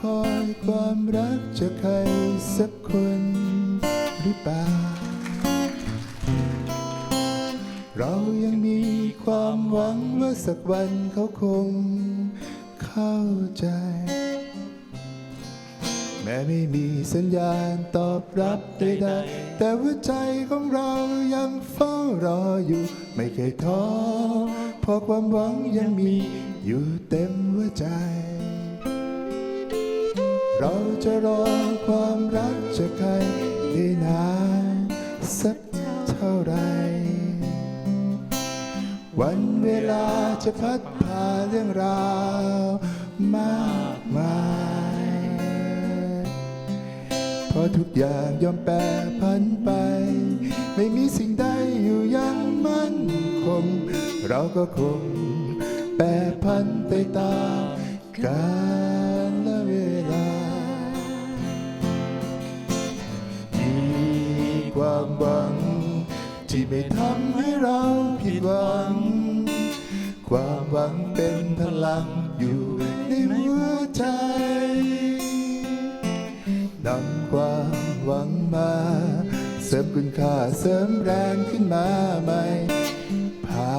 คอยความรักจากใครสักคนหรือเปล่า เรายังมีความหวังว่าสักวันเขาคงเข้าใจ แม้ไม่มีสัญญาณตอบรับใดๆแต่หัวใจของเรายังเฝ้ารออยู่ ไม่เคยท้อเพราะความหวังยังมีอยู่เต็มหัวใจ เราจะรอความรักจากใครได้นานสักเท่าไหรวันเวลาจะพัดพาเรื่องราวมากมาย เพราะทุกอย่างยอมแปรพันไป ไม่มีสิ่งใดอยู่อยังมั่นคง เราก็คงแปรพันไปตามกาลเวลา ความหวัง ที่ไม่ทำให้เราผิดหวัง ความหวังเป็นพลังอยู่ในหัวใจนำความหวังมา เสริมคุณค่าเสริมแรงขึ้นมาใหม่พา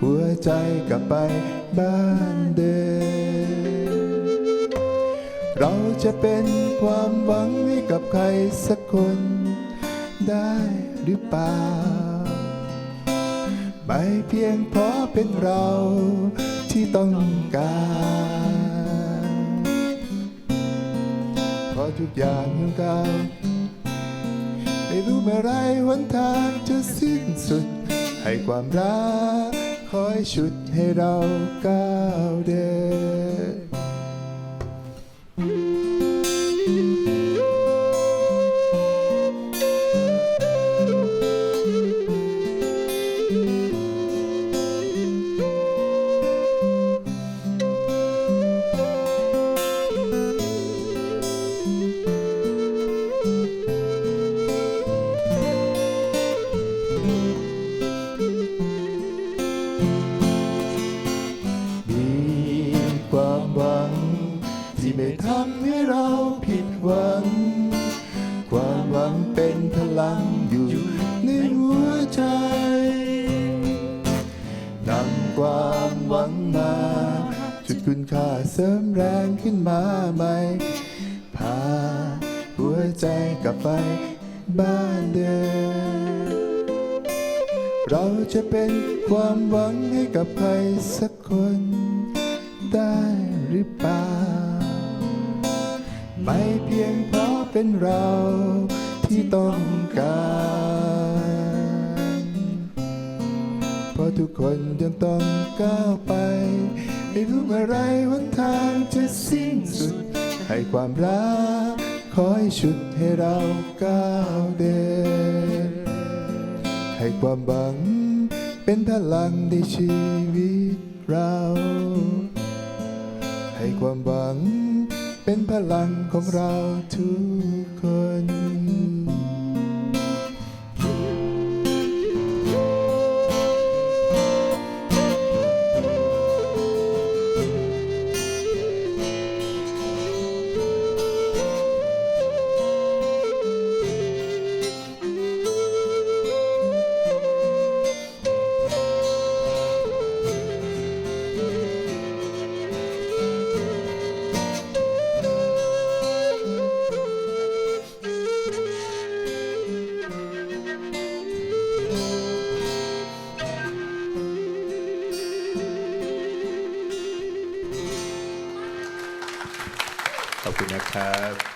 หัวใจกลับไปบ้านเดิมเราจะเป็นความหวังให้กับใครสักคน ได้หรือเปล่า ไม่เพียงเพราะเป็นเราที่ต้องการเพราะทุกอย่างของเราไม่รู้เมื่อไรหนทางจะสิ้นสุด ให้ความรักคอยฉุดให้เราก้าวเดิน ความหวัง ที่ไม่ทำให้เราผิดหวัง ความหวังเป็นพลังอยู่ในหัวใจนำความหวังมาจุดคุณค่าเสริมแรงขึ้นมาใหม่พาหัวใจกลับไปบ้านเดิมเราจะเป็นความหวังให้กับใครสักคน ได้หรือเปล่า ไม่เพียงเพราะเป็นเราที่ต้องการ เพราะทุกคนยังต้องก้าวไป ไม่รู้เมื่อไรหนทางจะสิ้นสุด ให้ความรักคอยฉุดให้เราก้าวเดิน ให้ความหวังเป็นพลังในชีวิตเรา ให้ความหวังเป็นพลังของเราทุก Good night.